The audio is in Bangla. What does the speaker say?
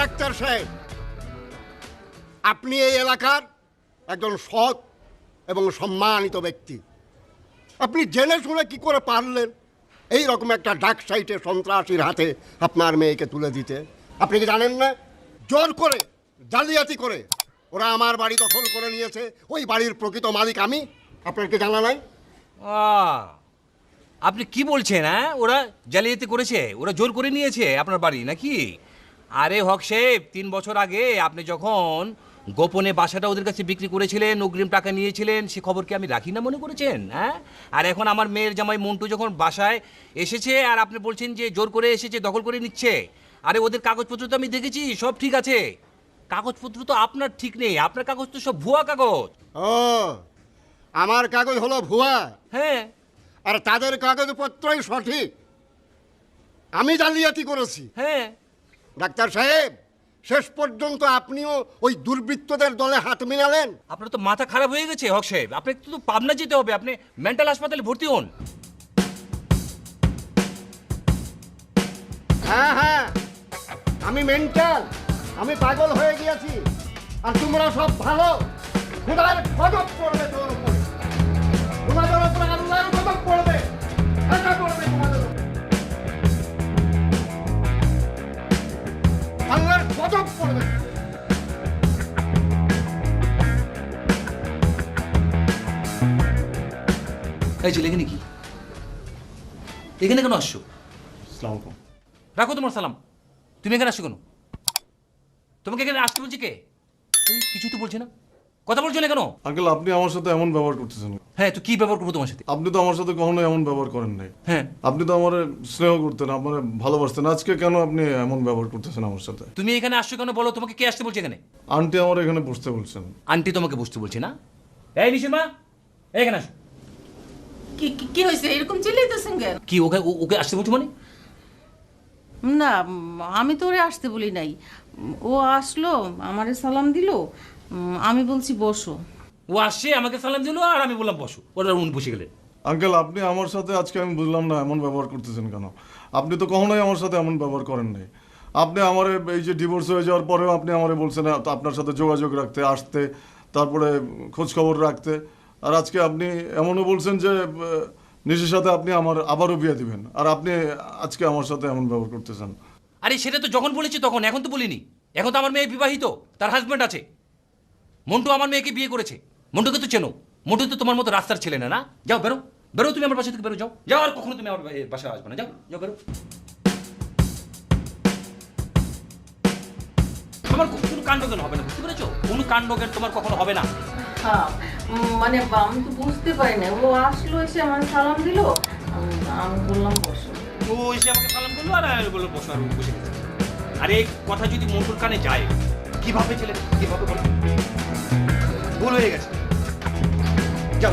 ডাক্তার সাহেব। আপনি এই এলাকার একজন সৎ এবং সম্মানিত ব্যক্তি। আপনি জেনে শুনে কি করে পারলেন? এই রকম একটা ডাক সাইটে সন্ত্রাসীর হাতে আপনার মেয়েকে তুলে দিতে। আপনি কি জানেন না? জোর করে, জালিয়াতি করে ওরা আমার বাড়ি দখল করে নিয়েছে। ওই বাড়ির প্রকৃত মালিক আমি। আপনার কি জানা নাই? আপনি কি বলছেন হ্যাঁ? ওরা জালিয়াতি করেছে, ওরা জোর করে নিয়েছে আপনার বাড়ি, নাকি? আরে হক সাহেব তিন বছর আগে আপনি যখন গোপনে বাসাটা ওদের কাছে বিক্রি করেছিলেন অগ্রিম টাকা নিয়েছিলেন সে খবর কি আমি রাখি না মনে করেছেন হ্যাঁ? আর এখন আমার মেয়ের জামাই মন্টু যখন বাসায় এসেছে আর আপনি বলছেন যে জোর করে এসেছে দখল করে নিচ্ছে আরে ওদের কাগজপত্র তো আমি দেখেছি সব ঠিক আছে। কাগজপত্র তো আপনার ঠিক নেই আপনার কাগজ তো সব ভুয়া কাগজ। ও আমার কাগজ হলো ভুয়া। হ্যাঁ। আর তাদের কাগজপত্রই সঠিক। আমি জালিয়াতি করেছি। হ্যাঁ। ডাক্তার সাহেব শেষ পর্যন্ত আপনিও ওই দুর্বৃত্তদের দলে হাত মিলালেন। আপনার তো মাথা খারাপ হয়ে গেছে হক সাহেব। আপনাকে তো পাবনা যেতে হবে আপনি মেন্টাল হাসপাতালে ভর্তি হন। হ্যাঁ হ্যাঁ আমি মেন্টাল আমি পাগল হয়ে গিয়েছি আর তোমরা সব ভালো খোদার গজব পড়বে এই ছেলে এখানে কি? এখানে কেন আসছো? আসসালামু রাখো তোমার সালাম। তুমি এখানে আসছো কেন? তোমাকে এখানে আসতে বলছি কে? কিছু তো বলছে না। কথা বলছো না কেন? আঙ্কেল আপনি আমার সাথে এমন ব্যবহার করতেছেন। হ্যাঁ তো কি ব্যবহার করব তোমার সাথে? আপনি তো আমার সাথে কখনো এমন ব্যবহার করেন নাই। হ্যাঁ। আপনি তো আমার স্নেহ করতেন আমার ভালোবাসতেন। আজকে কেন আপনি এমন ব্যবহার করতেছেন আমার সাথে? তুমি এখানে আসছো কেন বলো তোমাকে কে আসতে বলছে এখানে? আন্টি আমার এখানে বসতে বলছেন। আন্টি তোমাকে বুঝতে বলছে না? এই নিশিমা এখানে আসো। কি কি- কি হয়েছে? এরকম চিল্লাইতেছেন কেন কি ওকে ও- ওকে আসতে বলছো মানে? না উম, আমি তো ওরে আসতে বলি নাই। উম, ও আসলো আমারে সালাম দিল। উম, আমি বলছি বসো। ও আসছে আমাকে সালাম দিলো আর আমি বললাম বসো। ওরা উনি বসে গেলেন। আঙ্কেল আপনি আমার সাথে আজকে আমি বুঝলাম না এমন ব্যবহার করতেছেন কেন? আপনি তো কখনোই আমার সাথে এমন ব্যবহার করেন নাই। আপনি আমার এই যে ডিভোর্স হয়ে যাওয়ার পরেও আপনি আমারে বলছেন আ, আপনার সাথে যোগাযোগ রাখতে আসতে তারপরে খোঁজ খবর রাখতে। আর আজকে আপনি এমনও বলছেন যে নিজের সাথে আপনি আমার আবারও বিয়ে দিবেন। আর আপনি আজকে আমার সাথে এমন ব্যবহার করতেছেন। আরে, সেটা তো যখন বলেছি তখন, এখন তো বলিনি। এখন তো আমার মেয়ে বিবাহিত, তার হাজব্যান্ড আছে। মন্টু আমার মেয়েকে বিয়ে করেছে। মন্টুকে তো চেনো। মন্টু তো তোমার মতো রাস্তার ছেলে না না? যাও, বেরো। বেরো তুমি আমার বাসা থেকে, বেরো, যাও। যাও, আর কখনো তুমি আমার বাসায় আসবে না। যাও যাও, বেরো। তোমার কোনো কাণ্ডজ্ঞান হবে না, বুঝতে পেরেছ? কোনো কাণ্ডজ্ঞান তোমার কখনো হবে না। হ্যাঁ মানে আমি তো বুঝতে পারি না। ও আসলো এসে আমার সালাম দিল। আমি বললাম, বসো। ও এসে আমাকে সালাম করল আর আমি বলল বসো আর বসে আরে কথা যদি মোটর কানে যায়, কীভাবে ছেলে, কীভাবে বলো? ভুল হয়ে গেছে। যাও